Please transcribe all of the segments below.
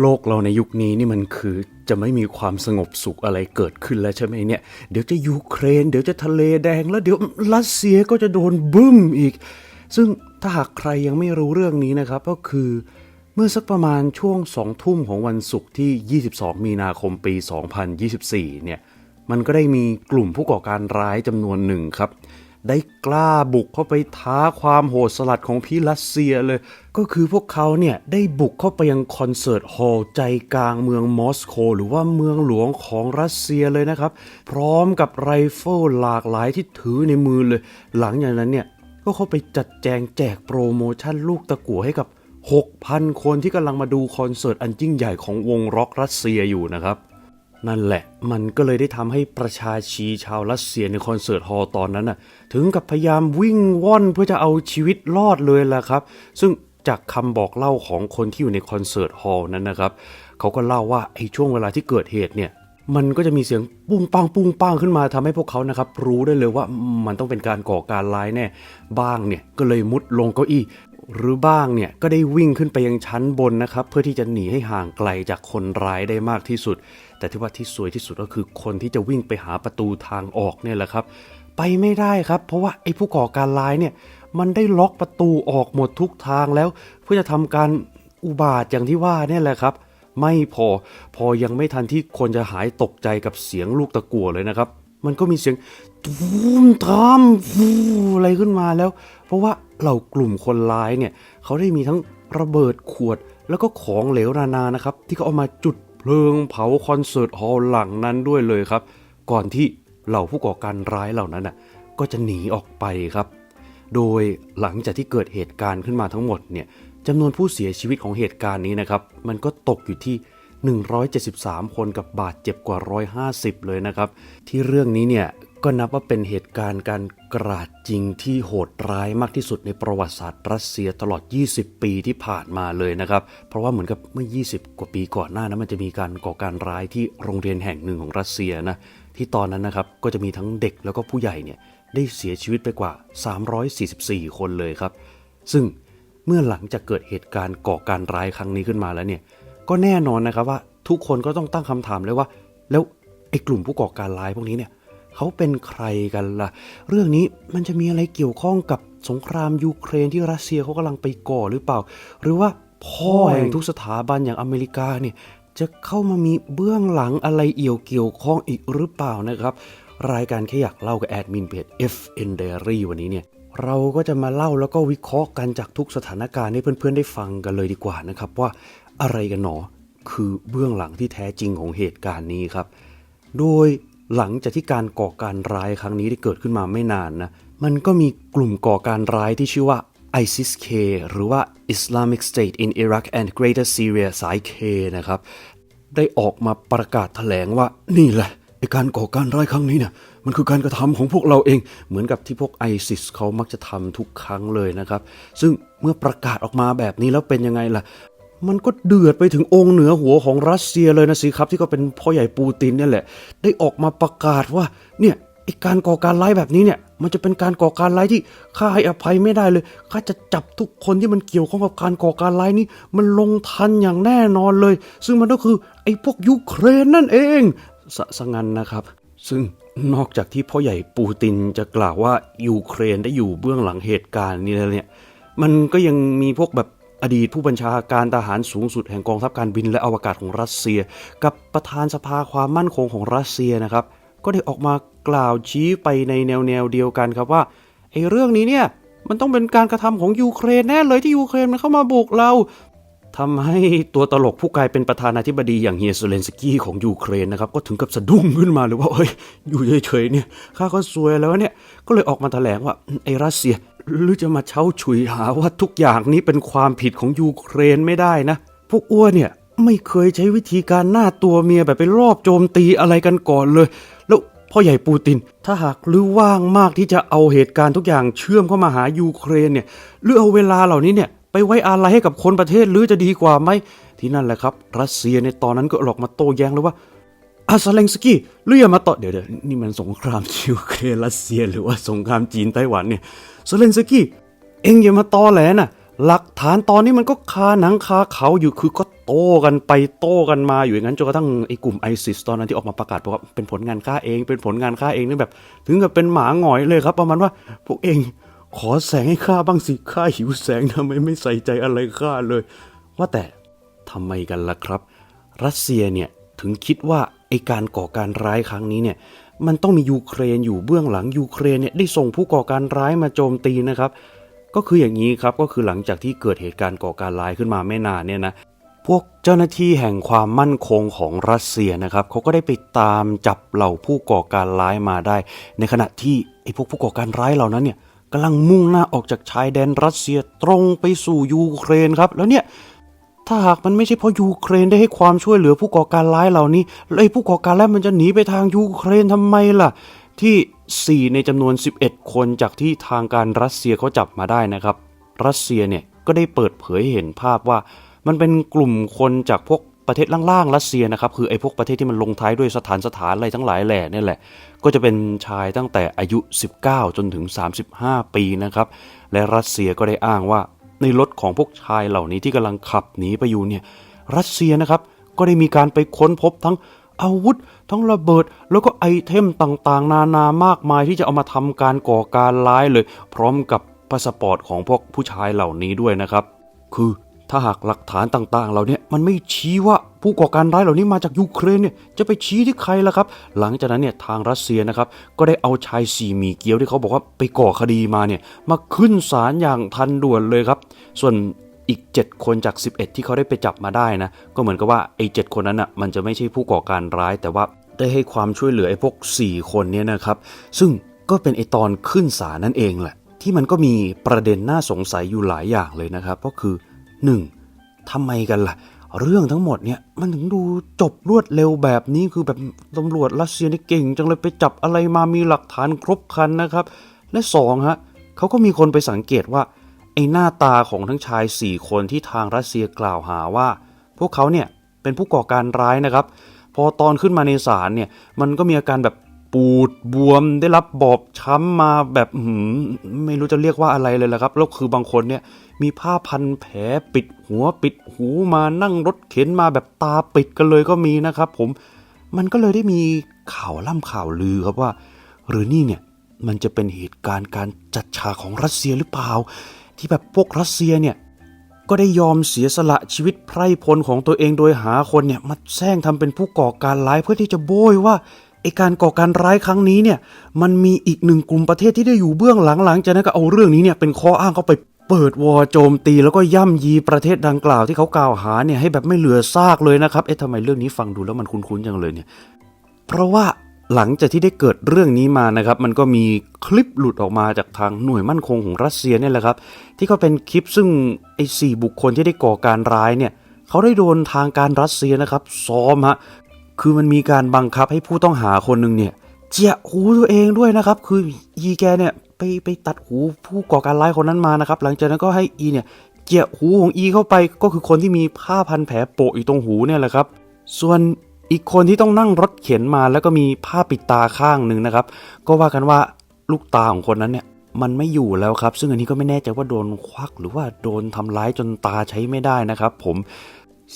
โลกเราในยุคนี้นี่มันคือจะไม่มีความสงบสุขอะไรเกิดขึ้นแล้วใช่ไหมเนี่ย เดี๋ยวจะยูเครน เดี๋ยวจะทะเลแดงแล้วเดี๋ยวรัสเซียก็จะโดนบึ้มอีก ซึ่งถ้าหากใครยังไม่รู้เรื่องนี้นะครับ ก็คือเมื่อสักประมาณช่วงสองทุ่มของวันศุกร์ที่ 22 มีนาคมปี 2024 เนี่ย มันก็ได้มีกลุ่มผู้ก่อการร้ายจำนวนหนึ่งครับ ได้กล้าบุกเข้าไปท้าความโหดสลัดของพี่รัสเซียเลย ก็คือพวกเขาเนี่ยได้บุกเข้าไปยังคอนเสิร์ตฮอลล์ใจกลางเมืองมอสโกหรือว่าเมืองหลวงของรัสเซียเลยนะครับ พร้อมกับไรเฟิลหลากหลายที่ถือในมือเลย หลังจากนั้นเนี่ยก็เข้าไปจัดแจงแจกโปรโมชั่นลูกตะกั่วให้กับ 6,000 คนที่กำลังมาดูคอนเสิร์ตอันยิ่งใหญ่ของวงร็อกรัสเซียอยู่นะครับ นั่นแหละ มันก็เลยได้ทำให้ประชาชีชาวรัสเซียในคอนเสิร์ตฮอลล์ตอนนั้นน่ะถึงกับพยายามวิ่งว่อนเพื่อจะเอาชีวิตรอดเลยล่ะครับ ซึ่งจากคำบอกเล่าของคนที่อยู่ในคอนเสิร์ตฮอลล์นั้นนะครับ เขาก็เล่าว่าไอ้ช่วงเวลาที่เกิดเหตุเนี่ยมันก็จะมีเสียงปุ้งปังปุ้งปังขึ้นมาทำให้พวกเขานะครับรู้ได้เลยว่ามันต้องเป็นการก่อการร้ายแน่บ้างเนี่ยก็เลยมุดลงเก้าอี้ หรือบ้างเนี่ยก็ได้วิ่งขึ้นไปยังชั้นบนนะครับ เพื่อที่จะหนีให้ห่างไกลจากคนร้ายได้มากที่สุด แต่ที่ว่าที่สวยที่สุดก็คือคนที่จะวิ่งไปหาประตูทางออกเนี่ยแหละครับ ไปไม่ได้ครับ เพราะว่าไอ้ผู้ก่อการร้ายเนี่ยมันได้ล็อกประตูออกหมดทุกทางแล้ว เพื่อจะทำการอุบาทอย่างที่ว่าเนี่ยแหละครับ ไม่พอพอยังไม่ทันที่คนจะหายตกใจกับเสียงลูกตะกั่วเลยนะครับ มันก็มีเสียงตูมตามฟูอะไรขึ้นมาแล้ว เพราะว่า เหล่ากลุ่มคนร้ายเนี่ยเขาได้มีทั้งระเบิดขวดแล้วก็ของเหลวนานานะครับ ที่เขาเอามาจุดเพลิงเผาคอนเสิร์ตฮอลล์หลังนั้นด้วยเลยครับ ก่อนที่เหล่าผู้ก่อการร้ายเหล่านั้นน่ะก็จะหนีออกไปครับ โดยหลังจากที่เกิดเหตุการณ์ขึ้นมาทั้งหมดเนี่ยจำนวนผู้เสียชีวิตของเหตุการณ์นี้นะครับ มันก็ตกอยู่ที่ 173 คนกับบาดเจ็บกว่า 150 เลยนะครับ ที่เรื่องนี้เนี่ยก็นับว่าเป็นเหตุการณ์การกราดจริงที่โหดร้ายมากที่สุดในประวัติศาสตร์รัสเซียตลอด 20 ปีที่ผ่านมาเลยนะครับ เพราะว่าเหมือนกับเมื่อ 20 กว่าปีก่อนหน้านั้นมันจะมีการก่อการร้ายที่โรงเรียนแห่งหนึ่งของรัสเซียนะที่ตอนนั้นนะครับก็จะมีทั้งเด็กแล้วก็ผู้ใหญ่เนี่ยได้เสียชีวิตไปกว่า 344 คนเลยครับ ซึ่งเมื่อหลังจากเกิดเหตุการณ์ก่อการร้ายครั้งนี้ขึ้นมาแล้วเนี่ยก็แน่นอนนะครับว่าทุกคนก็ต้องตั้งคำถามเลยว่า แล้วไอ้กลุ่มผู้ก่อการร้ายพวกนี้เนี่ย เขาเป็นใครกันล่ะ เรื่องนี้มันจะมีอะไรเกี่ยวข้องกับสงครามยูเครนที่รัสเซียเขากำลังไปก่อหรือเปล่า หรือว่าพ่อแห่งทุกสถาบันอย่างอเมริกาเนี่ยจะเข้ามามีเบื้องหลังอะไรเอี่ยวเกี่ยวข้องอีกหรือเปล่านะครับ รายการแค่อยากเล่ากับแอดมินเพจ FN Diary วันนี้เนี่ยเราก็จะมาเล่าแล้วก็วิเคราะห์กันจากทุกสถานการณ์ให้เพื่อนๆได้ฟังกันเลยดีกว่านะครับ ว่าอะไรกันหนอคือเบื้องหลังที่แท้จริงของเหตุการณ์นี้ครับ โดย หลังจากที่การก่อการร้ายครั้งนี้ได้เกิดขึ้นมาไม่นานนะมันก็มีกลุ่มก่อการร้ายที่ชื่อว่า ISIS-K หรือว่า Islamic State in Iraq and Greater Syria สาย K นะครับ ได้ออกมาประกาศแถลงว่านี่แหละไอการก่อการร้ายครั้งนี้เนี่ยมันคือการกระทำของพวกเราเอง เหมือนกับที่พวกไอซิสเขามักจะทำทุกครั้งเลยนะครับ ซึ่งเมื่อประกาศออกมาแบบนี้แล้วเป็นยังไงล่ะ มันก็เดือดไปถึงองค์เหนือหัวของรัสเซียเลยนะสิครับที่ก็เป็นพ่อใหญ่ปูตินเนี่ยแหละ ได้ออกมาประกาศว่าเนี่ยไอการก่อการร้ายแบบนี้เนี่ย มันจะเป็นการก่อการร้ายที่ข้าให้อภัยไม่ได้เลยข้าจะจับทุกคนที่มันเกี่ยวข้องกับการก่อการร้ายนี้ มันลงทันอย่างแน่นอนเลย ซึ่งมันก็คือไอพวกยูเครนนั่นเองสสงันนะครับ ซึ่งนอกจากที่พ่อใหญ่ปูตินจะกล่าวว่ายูเครนได้อยู่เบื้องหลังเหตุการณ์นี้แล้วเนี่ยมันก็ยังมีพวกแบบ อดีตผู้บัญชาการทหารสูงสุดแห่งกองทัพการบินและอวกาศของรัสเซีย กับประธานสภาความมั่นคงของรัสเซียนะครับ ก็ได้ออกมากล่าวชี้ไปในแนวแนวเดียวกันครับว่าไอ้เรื่องนี้เนี่ยมันต้องเป็นการกระทำของยูเครนแน่เลยที่ยูเครนมันเข้ามาบุกเราทำให้ตัวตลกผู้กลายเป็นประธานาธิบดีอย่างเฮียเซเลนสกี้ของยูเครนนะครับ ก็ถึงกับสะดุ้งขึ้นมาเลยว่าเฮ้ยอยู่เฉยๆเนี่ยข้าก็ซวยแล้วเนี่ยก็เลยออกมาแถลงว่าไอ้รัสเซีย หรือจะมาเช้าฉุยหาว่าทุกอย่างนี้เป็นความผิดของยูเครนไม่ได้นะ พวกอ้วนเนี่ยไม่เคยใช้วิธีการหน้าตัวเมียแบบไปรอบโจมตีอะไรกันก่อนเลย แล้วพ่อใหญ่ปูติน ถ้าหากหรือว่างมากที่จะเอาเหตุการณ์ทุกอย่างเชื่อมเข้ามาหายูเครนเนี่ยหรือเอาเวลาเหล่านี้เนี่ยไปไว้อาลัยให้กับคนประเทศหรือจะดีกว่าไหมที่นั่นแหละครับ รัสเซียในตอนนั้นก็หลอกมาโต้แย้งเลยว่าอาซาเลงสกี้หรืออย่ามาต่อเดี๋ยวเดี๋ยวนี่มันสงครามยูเครนรัสเซีย หรือว่าสงครามจีนไต้หวันเนี่ย ซเลงสกี้เอ็งอย่ามาตอแหลน่ะ หลักฐานตอนนี้มันก็คาหนังคาเขาอยู่คือก็โต้กันไปโต้กันมาอยู่อย่างนั้นจนกระทั่งไอ้กลุ่มไอซิสตอนนั้นที่ออกมาประกาศบอกว่าเป็นผลงานข้าเอง เป็นผลงานข้าเองนี่แบบ ถึงกับเป็นหมาหงอยเลยครับ ประมาณว่าพวกเองขอแสงให้ข้าบ้างสิข้าหิวแสงทำไมไม่ใส่ใจอะไรข้าเลย ว่าแต่ทำไมกันล่ะครับ รัสเซียเนี่ยถึงคิดว่า ไอการก่อการร้ายครั้งนี้เนี่ยมันต้องมียูเครนอยู่เบื้องหลังยูเครนเนี่ยได้ส่งผู้ก่อการร้ายมาโจมตีนะครับ ก็คืออย่างนี้ครับก็คือหลังจากที่เกิดเหตุการณ์ก่อการร้ายขึ้นมาไม่นานเนี่ยนะพวกเจ้าหน้าที่แห่งความมั่นคงของรัสเซียนะครับเขาก็ได้ไปตามจับเหล่าผู้ก่อการร้ายมาได้ ในขณะที่ไอ้พวกผู้ก่อการร้ายเหล่านั้นเนี่ยกำลังมุ่งหน้าออกจากชายแดนรัสเซียตรงไปสู่ยูเครนครับ แล้วเนี่ย ถ้าหากมันไม่ใช่เพราะยูเครนได้ให้ความช่วยเหลือผู้ก่อการร้ายเหล่านี้ แล้วไอ้ผู้ก่อการร้ายมันจะหนีไปทางยูเครนทำไมล่ะ ที่ 4 ในจำนวน 11 คนจากที่ทางการรัสเซียเขาจับมาได้นะครับ รัสเซียเนี่ยก็ได้เปิดเผยเห็นภาพว่า มันเป็นกลุ่มคนจากพวกประเทศล่างๆรัสเซียนะครับคือไอ้พวกประเทศที่มันลงท้ายด้วยสถานสถานอะไรทั้งหลายแหล่นี่แหละ ก็จะเป็นชายตั้งแต่อายุ 19 จนถึง 35 ปีนะครับ และรัสเซียก็ได้อ้างว่า ในรถของพวกชายเหล่านี้ที่กำลังขับหนีไปอยู่เนี่ยรัสเซียนะครับก็ได้มีการไปค้นพบทั้งอาวุธ ทั้งระเบิด แล้วก็ไอเทมต่างๆ นานามากมายที่จะเอามาทำการก่อการร้ายเลย พร้อมกับพาสปอร์ตของพวกผู้ชายเหล่านี้ด้วยนะครับ คือถ้าหากหลักฐานต่างๆ เหล่านี้มันไม่ชี้ว่า ผู้ก่อการร้ายเหล่านี้มาจากยูเครนเนี่ยจะไปชี้ที่ใครล่ะครับ หลังจากนั้นเนี่ยทางรัสเซียนะครับก็ได้เอาชายสี่มีเกียวที่เขาบอกว่าไปก่อคดีมาเนี่ยมาขึ้นศาลอย่างทันด่วนเลยครับ ส่วนอีก 7 คนจาก 11 ที่เขาได้ไปจับมาได้นะ ก็เหมือนกับว่าไอ้เคนนั้นอะมันจะไม่ใช่ผู้ก่อการร้าย แต่ว่าได้ให้ความช่วยเหลือไอ้พวก 4 คนเนี่ยนะครับ ซึ่งก็เป็นไอ้ตอนขึ้นศาลนั่นเองแหละ ที่มันก็มีประเด็นน่าสงสัยอยู่หลายอย่างเลยนะครับ ก็คือ 1. ทำไมกันล่ะ เรื่องทั้งหมดเนี่ยมันถึงดูจบรวดเร็วแบบนี้คือแบบตำรวจรัสเซียนี่เก่ง จังเลยไปจับอะไรมามีหลักฐานครบครันนะครับ และสองฮะเขาก็มีคนไปสังเกตว่าไอหน้าตาของทั้งชาย 4 คนที่ทางรัสเซียกล่าวหาว่า พวกเขาเนี่ยเป็นผู้ก่อการร้ายนะครับ พอตอนขึ้นมาในศาลเนี่ยมันก็มีอาการแบบปูดบวมได้รับบอบช้ำมาแบบไม่รู้จะเรียกว่าอะไรเลยละครับแล้วคือบางคนเนี่ย มีผ้าพันแผลปิดหัวปิดหูมานั่งรถเข็นมาแบบตาปิดกันเลยก็มีนะครับ ผมมันก็เลยได้มีข่าวล่ำข่าวลือครับว่า หรือนี่เนี่ยมันจะเป็นเหตุการณ์การจัดฉากของรัสเซียหรือเปล่า ที่แบบพวกรัสเซียเนี่ยก็ได้ยอมเสียสละชีวิตไพร่พลของตัวเองโดยหาคนเนี่ยมาแซงทำเป็นผู้ก่อการร้ายเพื่อที่จะโบยว่าไอการก่อการร้ายครั้งนี้เนี่ยมันมีอีกหนึ่งกลุ่มประเทศที่ได้อยู่เบื้องหลังหลังจากนั้นก็เอาเรื่องนี้เนี่ยเป็นข้ออ้างเข้าไป เปิดวอโจมตีแล้วก็ย่ำยีประเทศดังกล่าวที่เขากล่าวหาเนี่ยให้แบบไม่เหลือซากเลยนะครับ เอ๊ะทำไมเรื่องนี้ฟังดูแล้วมันคุ้นๆจังเลยเนี่ย เพราะว่าหลังจากที่ได้เกิดเรื่องนี้มานะครับ มันก็มีคลิปหลุดออกมาจากทางหน่วยมั่นคงของรัสเซียเนี่ยแหละครับ ที่ก็เป็นคลิปซึ่งไอ้สี่บุคคลที่ได้ก่อการร้ายเนี่ยเขาได้โดนทางการรัสเซียนะครับ ซ้อมฮะคือมันมีการบังคับให้ผู้ต้องหาคนหนึ่งเนี่ยเจียหูตัวเองด้วยนะครับ คืออีแกเนี่ย ไปไปตัดหูผู้ก่อการร้ายคนนั้นมานะครับ หลังจากนั้นก็ให้อีเนี่ยเจียหูของอีเข้าไปก็คือคนที่มีผ้าพันแผลโปะอยู่ตรงหูเนี่ยแหละครับ ส่วนอีกคนที่ต้องนั่งรถเข็นมาแล้วก็มีผ้าปิดตาข้างหนึ่งนะครับ ก็ว่ากันว่าลูกตาของคนนั้นเนี่ยมันไม่อยู่แล้วครับ ซึ่งอันนี้ก็ไม่แน่ใจว่าโดนควักหรือว่าโดนทำร้ายจนตาใช้ไม่ได้นะครับ ผม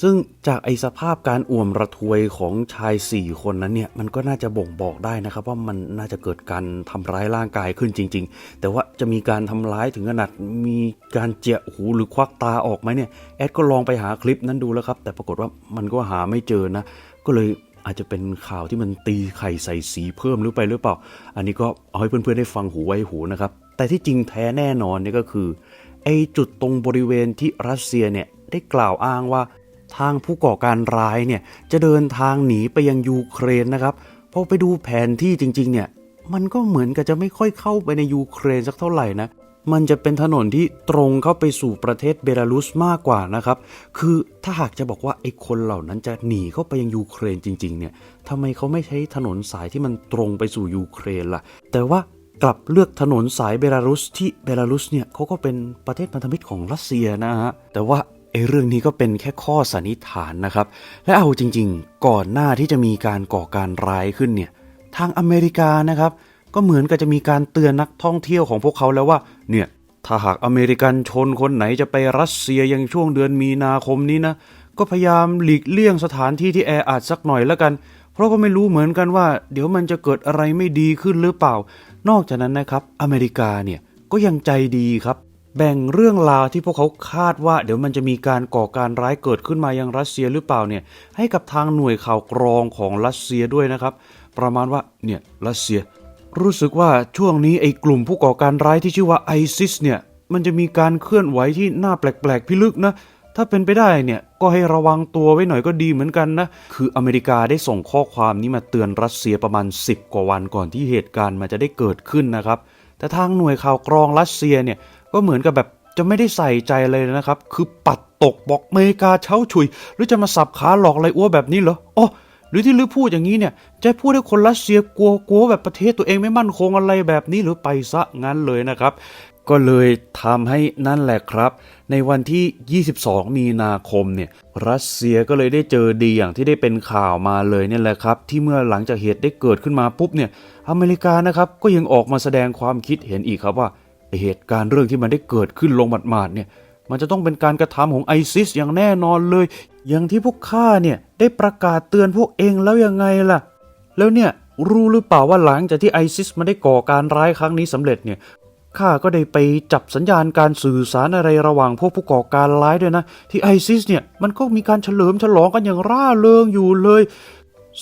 ซึ่งจากไอสภาพการอ่วมระทวยของชาย 4 คนนั้นเนี่ยมันก็น่าจะบ่งบอกได้นะครับ ว่ามันน่าจะเกิดการทำร้ายร่างกายขึ้นจริง ๆ แต่ว่าจะมีการทำร้ายถึงขนาดมีการเจียหูหรือควักตาออกไหมเนี่ยแอดก็ลองไปหาคลิปนั้นดูแล้วครับ แต่ปรากฏว่ามันก็หาไม่เจอนะ ก็เลยอาจจะเป็นข่าวที่มันตีไข่ใส่สีเพิ่มหรือไปหรือเปล่า อันนี้ก็เอาให้เพื่อนๆได้ฟังหูไว้หูนะครับ แต่ที่จริงแท้แน่นอนเนี่ยก็คือไอจุดตรงบริเวณที่รัสเซียเนี่ยได้กล่าวอ้างว่า ทางผู้ก่อการร้ายเนี่ยจะเดินทางหนีไปยังยูเครนนะครับพอไปดูแผนที่จริง ๆ เนี่ย มันก็เหมือนกับจะไม่ค่อยเข้าไปในยูเครนสักเท่าไหร่นะ มันจะเป็นถนนที่ตรงเข้าไปสู่ประเทศเบลารุสมากกว่านะครับ คือถ้าหากจะบอกว่าไอ้คนเหล่านั้นจะหนีเข้าไปยังยูเครนจริง ๆ เนี่ยทำไมเขาไม่ใช้ถนนสายที่มันตรงไปสู่ยูเครนล่ะ แต่ว่ากลับเลือกถนนสายเบลารุสที่เบลารุสเนี่ยเขาก็เป็นประเทศพันธมิตรของรัสเซียนะฮะ แต่ว่า ไอ้เรื่องนี้ก็เป็นแค่ข้อสันนิษฐานนะครับ และเอาจริงๆ ก่อนหน้าที่จะมีการก่อการร้ายขึ้นเนี่ย ทางอเมริกานะครับ ก็เหมือนกับจะมีการเตือนนักท่องเที่ยวของพวกเขาแล้วว่า เนี่ย ถ้าหากอเมริกันชนคนไหนจะไปรัสเซียยังช่วงเดือนมีนาคมนี้นะ ก็พยายามหลีกเลี่ยงสถานที่ที่แออัดสักหน่อยแล้วกัน เพราะก็ไม่รู้เหมือนกันว่า เดี๋ยวมันจะเกิดอะไรไม่ดีขึ้นหรือเปล่า นอกจากนั้นนะครับ อเมริกาเนี่ยก็ยังใจดีครับ แบ่งเรื่องราวที่พวกเขาคาดว่า เดี๋ยวมันจะมีการก่อการร้ายเกิดขึ้นมายังรัสเซียหรือเปล่าเนี่ยให้กับทางหน่วยข่าวกรองของรัสเซียด้วยนะครับ ประมาณว่าเนี่ยรัสเซีย รู้สึกว่าช่วงนี้ไอ้กลุ่มผู้ก่อการร้ายที่ชื่อว่าไอซิสเนี่ยมันจะมีการเคลื่อนไหวที่น่าแปลกๆพิลึกนะถ้าเป็นไปได้เนี่ยก็ให้ระวังตัวไว้หน่อยก็ดีเหมือนกันนะ คืออเมริกาได้ส่งข้อความนี้มาเตือนรัสเซียประมาณ 10 กว่าวันก่อนที่เหตุการณ์มันจะได้เกิดขึ้นนะครับ แต่ทางหน่วยข่าวกรองรัสเซียเนี่ย ก็เหมือนกับแบบจะไม่ได้ใส่ใจเลยนะครับ คือปัดตกบอกเมกาเช้าฉุย หรือจะมาสับขาหลอกอะไรอ้วแบบนี้เหรออ๋อหรือที่ลือพูดอย่างนี้เนี่ย จะพูดให้คนรัสเซียกลัวกลัวแบบประเทศตัวเองไม่มั่นคงอะไรแบบนี้หรือไปซะงั้นเลยนะครับ ก็เลยทำให้นั่นแหละครับ ในวันที่ 22 มีนาคมเนี่ย รัสเซียก็เลยได้เจอดีอย่างที่ได้เป็นข่าวมาเลยเนี่ยแหละครับ ที่เมื่อหลังจากเหตุได้เกิดขึ้นมาปุ๊บเนี่ย อเมริกานะครับก็ยังออกมาแสดงความคิดเห็นอีกครับว่า เหตุการณ์เรื่องที่มันได้เกิดขึ้นลงหมาดๆเนี่ยมันจะต้องเป็นการกระทำของไอซิสอย่างแน่นอนเลย อย่างที่พวกข้าเนี่ยได้ประกาศเตือนพวกเองแล้วยังไงล่ะ แล้วเนี่ยรู้หรือเปล่าว่าหลังจากที่ไอซิสมันได้ก่อการร้ายครั้งนี้สำเร็จเนี่ยข้าก็ได้ไปจับสัญญาณการสื่อสารอะไรระหว่างพวกผู้ก่อการร้ายด้วยนะ ที่ไอซิสเนี่ยมันก็มีการเฉลิมฉลองกันอย่างร่าเริงอยู่เลย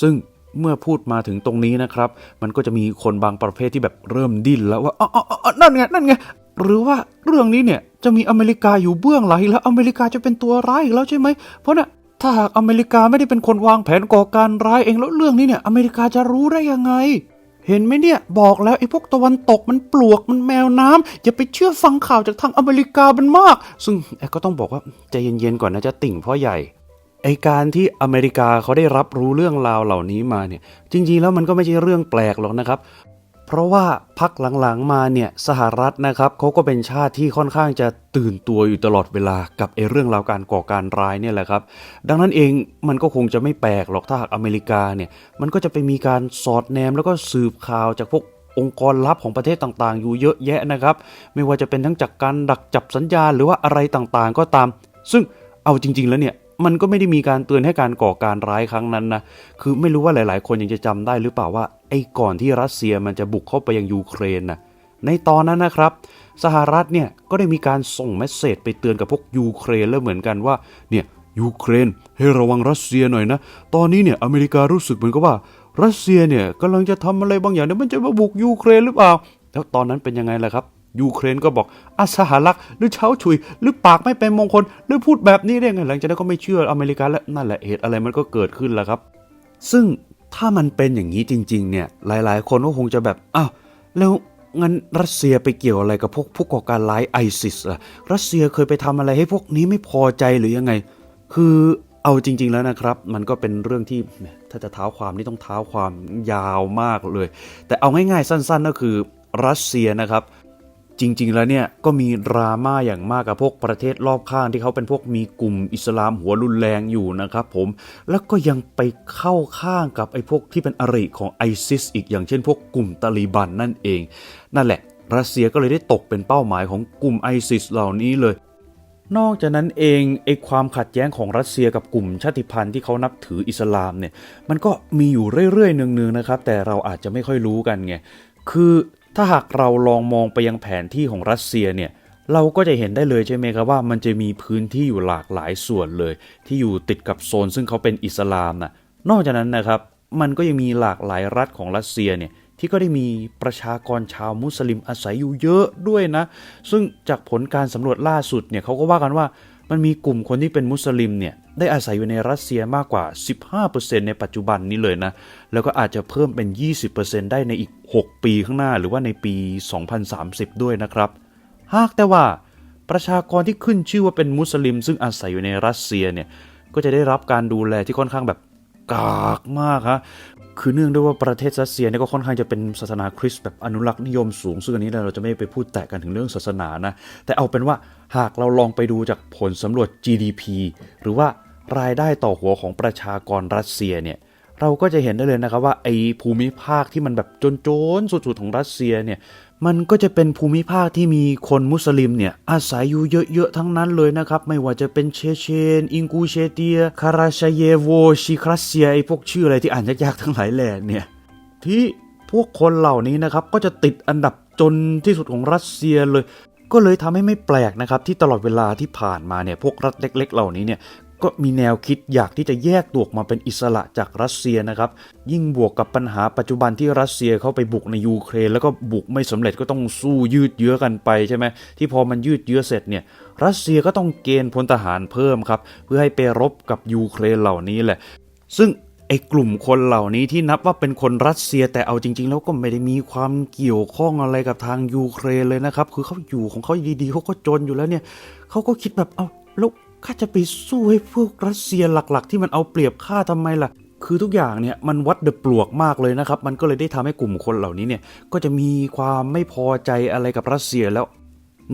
ซึ่ง เมื่อพูดมาถึงตรงนี้นะครับ มันก็จะมีคนบางประเภทที่แบบเริ่มดิ้นแล้วว่าอ๋ออ๋อนั่นไงนั่นไงหรือว่าเรื่องนี้เนี่ยจะมีอเมริกาอยู่เบื้องหลังแล้วอเมริกาจะเป็นตัวร้ายอีกแล้วใช่ไหมเพราะน่ะถ้าหากอเมริกาไม่ได้เป็นคนวางแผนก่อการร้ายเองแล้วเรื่องนี้เนี่ยอเมริกาจะรู้ได้ยังไง เห็นไหมเนี่ยบอกแล้วไอ้พวกตะวันตกมันปลวกมันแมวน้ำอย่าไปเชื่อฟังข่าวจากทางอเมริกามันมาก ซึ่งแอก็ต้องบอกว่าใจเย็นๆก่อนนะจะติ่งพ่อใหญ่ ไอการที่อเมริกาเขาได้รับรู้เรื่องราวเหล่านี้มาเนี่ย จริงๆแล้วมันก็ไม่ใช่เรื่องแปลกหรอกนะครับ เพราะว่าพักหลังๆมาเนี่ยสหรัฐนะครับเขาก็เป็นชาติที่ค่อนข้างจะตื่นตัวอยู่ตลอดเวลากับไอเรื่องราวการก่อการร้ายเนี่ยแหละครับ ดังนั้นเองมันก็คงจะไม่แปลกหรอกถ้าหากอเมริกาเนี่ยมันก็จะไปมีการสอดแนมแล้วก็สืบข่าวจากพวกองค์กรลับของประเทศต่างๆ อยู่เยอะแยะนะครับ ไม่ว่าจะเป็นทั้งจากการดักจับสัญญาณหรือว่าอะไรต่างๆ ก็ตาม ซึ่งเอาจริง ๆ แล้วเนี่ย มันก็ไม่ได้มีการเตือนให้การก่อการร้ายครั้งนั้นนะคือไม่รู้ว่าหลายๆ คนยังจะจำได้หรือเปล่าว่าไอ้ก่อนที่รัสเซียมันจะบุกเข้าไปยังยูเครนนะในตอนนั้นนะครับ สหรัฐเนี่ยก็ได้มีการส่งเมสเซจไปเตือนกับพวกยูเครนแล้วเหมือนกันว่าเนี่ยยูเครนให้ระวังรัสเซียหน่อยนะ ตอนนี้เนี่ยอเมริการู้สึกเหมือนกับว่า รัสเซียเนี่ยกำลังจะทำอะไรบางอย่างเดี๋ยมันจะมาบุกยูเครนหรือเปล่า แล้วตอนนั้นเป็นยังไงล่ะครับ ยูเครนก็บอกอาสหรัฐหรือเช้าฉุย หรือปากไม่เป็นมงคล หรือพูดแบบนี้ได้ไงหลังจากนั้นก็ไม่เชื่ออเมริกาแล้วนั่นแหละเหตุอะไรมันก็เกิดขึ้นแล้วครับ ซึ่งถ้ามันเป็นอย่างนี้จริง ๆ เนี่ย หลายๆ คนก็คงจะแบบอ้าวแล้วงั้นรัสเซียไปเกี่ยวอะไรกับพวกผู้ก่อการร้ายไอซิสอะรัสเซียเคยไปทำอะไรให้พวกนี้ไม่พอใจหรือยังไง คือเอาจริง ๆ แล้วนะครับ มันก็เป็นเรื่องที่ถ้าจะเท้าความนี่ต้องเท้าความยาวมากเลย แต่เอาง่ายๆ สั้น ๆ ก็คือรัสเซียนะครับ จริง ๆ แล้วเนี่ยก็มีดราม่าอย่างมากกับพวกประเทศรอบข้างที่เขาเป็นพวกมีกลุ่มอิสลามหัวรุนแรงอยู่นะครับผมแล้วก็ยังไปเข้าข้างกับไอ้พวกที่เป็นอริของไอซิสอีกอย่างเช่น พวกกลุ่มตาลีบันนั่นเอง นั่นแหละ รัสเซียก็เลยได้ตกเป็นเป้าหมายของกลุ่มไอซิสเหล่านี้เลยนอกจากนั้นเองไอ้ความขัดแย้งของรัสเซียกับกลุ่มชาติพันธุ์ที่เขานับถืออิสลามเนี่ยมันก็มีอยู่เรื่อยๆเนืองๆนะครับ แต่เราอาจจะไม่ค่อยรู้กันไงคือ ถ้าหากเราลองมองไปยังแผนที่ของรัสเซียเนี่ยเราก็จะเห็นได้เลยใช่ไหมครับว่ามันจะมีพื้นที่อยู่หลากหลายส่วนเลย ที่อยู่ติดกับโซนซึ่งเขาเป็นอิสลามนะนอกจากนั้นนะครับมันก็ยังมีหลากหลายรัฐของรัสเซียเนี่ยที่ก็ได้มีประชากรชาวมุสลิมอาศัยอยู่เยอะด้วยนะ ซึ่งจากผลการสำรวจล่าสุดเนี่ยเขาก็ว่ากันว่า มันมีกลุ่มคนที่เป็นมุสลิมเนี่ยได้อาศัยอยู่ในรัสเซียมากกว่า 15%ในปัจจุบันนี้เลยนะ แล้วก็อาจจะเพิ่มเป็น 20%ได้ในอีก 6 ปีข้างหน้าหรือว่าในปี 2030 ด้วยนะครับ หากแต่ว่าประชากรที่ขึ้นชื่อว่าเป็นมุสลิม ซึ่งอาศัยอยู่ในรัสเซียเนี่ยก็จะได้รับการดูแลที่ค่อนข้างแบบกากมากฮะ คือเนื่องด้วยว่าประเทศรัสเซียเนี่ยก็ค่อนข้างจะเป็นศาสนาคริสต์แบบอนุรักษ์นิยมสูง ซึ่งอันนี้เราจะไม่ไปพูดแตะกันถึงเรื่องศาสนานะ แต่เอาเป็นว่าหากเราลองไปดูจากผลสำรวจ GDP หรือว่ารายได้ต่อหัวของประชากรรัสเซียเนี่ยเราก็จะเห็นได้เลยนะครับว่าไอ้ภูมิภาคที่มันแบบจนๆสุดๆของรัสเซียเนี่ย มันก็จะเป็นภูมิภาคที่มีคนมุสลิมเนี่ยอาศัยอยู่เยอะๆทั้งนั้นเลยนะครับ ไม่ว่าจะเป็นเชเชน อิงกูเชเตีย คาราชเยโวชิครัสเซียไอพวกชื่ออะไรที่อ่านยากๆทั้งหลายแหล่เนี่ยที่พวกคนเหล่านี้นะครับก็จะติดอันดับจนที่สุดของรัสเซียเลย ก็เลยทำให้ไม่แปลกนะครับที่ตลอดเวลาที่ผ่านมาเนี่ยพวกรัฐเล็ก ๆ เหล่านี้เนี่ย ก็มีแนวคิดอยากที่จะแยกตัวออกมาเป็นอิสระจากรัสเซียนะครับ ยิ่งบวกกับปัญหาปัจจุบันที่รัสเซียเข้าไปบุกในยูเครน แล้วก็บุกไม่สำเร็จก็ต้องสู้ยืดเยื้อกันไปใช่ไหมที่พอมันยืดเยื้อเสร็จเนี่ยรัสเซียก็ต้องเกณฑ์พลทหารเพิ่มครับเพื่อให้ไปรบกับยูเครนเหล่านี้แหละ ซึ่งไอ้กลุ่มคนเหล่านี้ที่นับว่าเป็นคนรัสเซียแต่เอาจริง ๆ แล้วก็ไม่ได้มีความเกี่ยวข้องอะไรกับทางยูเครนเลยนะครับ คือเขาอยู่ของเขาดีๆเขาก็จนอยู่แล้วเนี่ยเขาก็คิดแบบเอาแล้ว ข้าจะไปสู้ให้พวกรัสเซียหลักๆ ที่มันเอาเปรียบข้าทำไมล่ะ คือทุกอย่างเนี่ยมันวัดเดอปลวกมากเลยนะครับ มันก็เลยได้ทำให้กลุ่มคนเหล่านี้เนี่ยก็จะมีความไม่พอใจอะไรกับรัสเซียแล้ว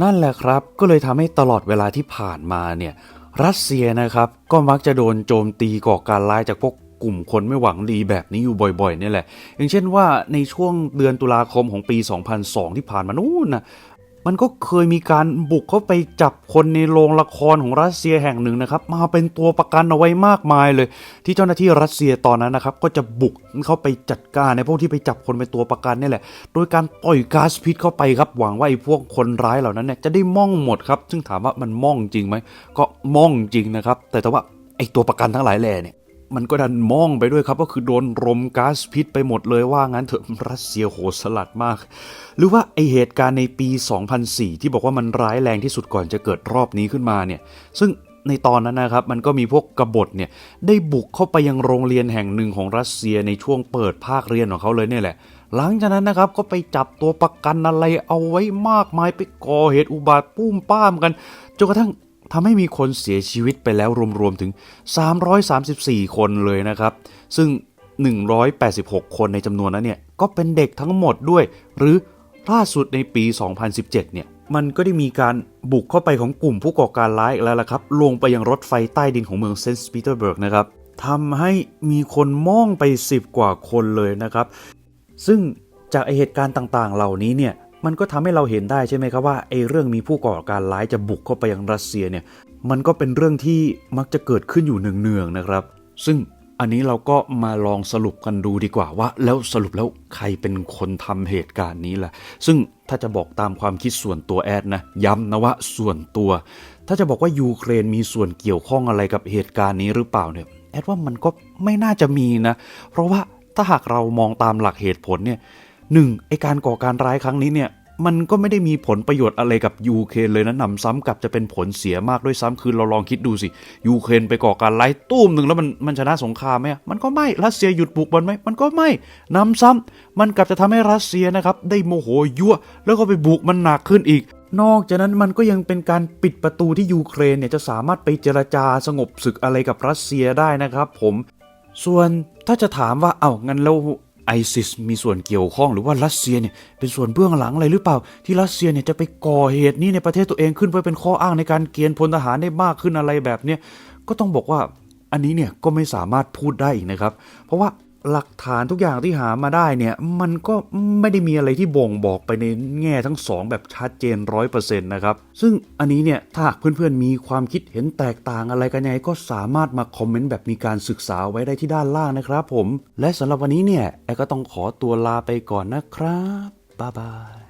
นั่นแหละครับ ก็เลยทำให้ตลอดเวลาที่ผ่านมาเนี่ยรัสเซียนะครับ ก็มักจะโดนโจมตีก่อการร้ายจากพวกกลุ่มคนไม่หวังดีแบบนี้อยู่บ่อยๆนี่แหละ อย่างเช่นว่าในช่วงเดือนตุลาคมของปี 2002 ที่ผ่านมานู่นนะ มันก็เคยมีการบุกเข้าไปจับคนในโรงละครของรัสเซียแห่งหนึ่งนะครับ มาเป็นตัวประกันเอาไว้มากมายเลย ที่เจ้าหน้าที่รัสเซียตอนนั้นนะครับ ก็จะบุกเข้าไปจัดการในพวกที่ไปจับคนเป็นตัวประกันนี่แหละ โดยการปล่อยก๊าซพิษเข้าไปครับ หวังว่าไอ้พวกคนร้ายเหล่านั้นเนี่ยจะได้ม่องหมดครับ ซึ่งถามว่ามันม่องจริงไหมก็ม่องจริงนะครับ แต่แต่ว่าไอ้ตัวประกันทั้งหลายแหล่เนี่ย มันก็ดันมองไปด้วยครับ ก็คือโดนรมก๊าซพิษไปหมดเลยว่างั้นเถอะรัสเซียโหสลัดมาก หรือว่าไอเหตุการณ์ในปี 2004 ที่บอกว่ามันร้ายแรงที่สุดก่อนจะเกิดรอบนี้ขึ้นมาเนี่ย ซึ่งในตอนนั้นนะครับ มันก็มีพวกกบฏเนี่ยได้บุกเข้าไปยังโรงเรียนแห่งหนึ่งของรัสเซียในช่วงเปิดภาคเรียนของเขาเลยเนี่ยแหละ หลังจากนั้นนะครับก็ไปจับตัวประกันอะไรเอาไว้มากมายไปก่อเหตุอุบาทปุ้มป้ามกันจนกระทั่ง ทำให้มีคนเสียชีวิตไปแล้วรวมๆถึง 334 คนเลยนะครับ ซึ่ง 186 คนในจำนวนนั้นเนี่ย ก็เป็นเด็กทั้งหมดด้วย หรือล่าสุดในปี 2017 เนี่ย มันก็ได้มีการบุกเข้าไปของกลุ่มผู้ก่อการร้ายแล้วล่ะครับ ลงไปยังรถไฟใต้ดินของเมืองเซนต์ปีเตอร์เบิร์กนะครับทำให้มีคนมองไป 10 กว่าคนเลยนะครับ ซึ่งจากเหตุการณ์ต่างๆ เหล่านี้เนี่ย มันก็ทำให้เราเห็นได้ใช่ไหมครับว่าไอเรื่องมีผู้ก่อการร้ายจะบุกเข้าไปยังรัสเซียเนี่ยมันก็เป็นเรื่องที่มักจะเกิดขึ้นอยู่เนืองๆนะครับ ซึ่งอันนี้เราก็มาลองสรุปกันดูดีกว่าว่า แล้วสรุปแล้วใครเป็นคนทำเหตุการณ์นี้ล่ะ ซึ่งถ้าจะบอกตามความคิดส่วนตัวแอดนะ ย้ำนะว่าส่วนตัว ถ้าจะบอกว่ายูเครนมีส่วนเกี่ยวข้องอะไรกับเหตุการณ์นี้หรือเปล่าเนี่ยแอดว่ามันก็ไม่น่าจะมีนะ เพราะว่าถ้าหากเรามองตามหลักเหตุผลเนี่ย หนึ่งไอการก่อการร้ายครั้งนี้เนี่ยมันก็ไม่ได้มีผลประโยชน์อะไรกับยูเครนเลยนะหนำซ้ำกับจะเป็นผลเสียมากด้วยซ้ำคือเราลองคิดดูสิยูเครนไปก่อการร้ายตุ้มหนึ่งแล้วมันมันชนะสงครามไหมมันก็ไม่รัสเซียหยุดบุกมันไหมมันก็ไม่หนำซ้ำมันกลับจะทำให้รัสเซียนะครับได้โมโหยั่วแล้วก็ไปบุกมันหนักขึ้นอีก นอกจากนั้นมันก็ยังเป็นการปิดประตูที่ยูเครนเนี่ยจะสามารถไปเจรจาสงบศึกอะไรกับรัสเซียได้นะครับ ผม ส่วนถ้าจะถามว่าเอ้างั้นแล้ว ไอซิสมีส่วนเกี่ยวข้องหรือว่ารัสเซียเนี่ยเป็นส่วนเบื้องหลังอะไรหรือเปล่า ที่รัสเซียเนี่ยจะไปก่อเหตุนี้ในประเทศตัวเองขึ้นไว้เป็นข้ออ้างในการเกณฑ์พลทหารได้มากขึ้นอะไรแบบเนี้ยก็ต้องบอกว่าอันนี้เนี่ยก็ไม่สามารถพูดได้อีกนะครับ เพราะว่า หลักฐานทุกอย่างที่หามาได้เนี่ย มันก็ไม่ได้มีอะไรที่บ่งบอกไปในแง่ทั้งสองแบบชัดเจนร้อยเปอร์เซ็นต์นะครับ ซึ่งอันนี้เนี่ย ถ้าหากเพื่อนๆมีความคิดเห็นแตกต่างอะไรกันยังไงก็สามารถมาคอมเมนต์แบบมีการศึกษาไว้ได้ที่ด้านล่างนะครับผม และสำหรับวันนี้เนี่ยแอก็ต้องขอตัวลาไปก่อนนะครับบ๊ายบาย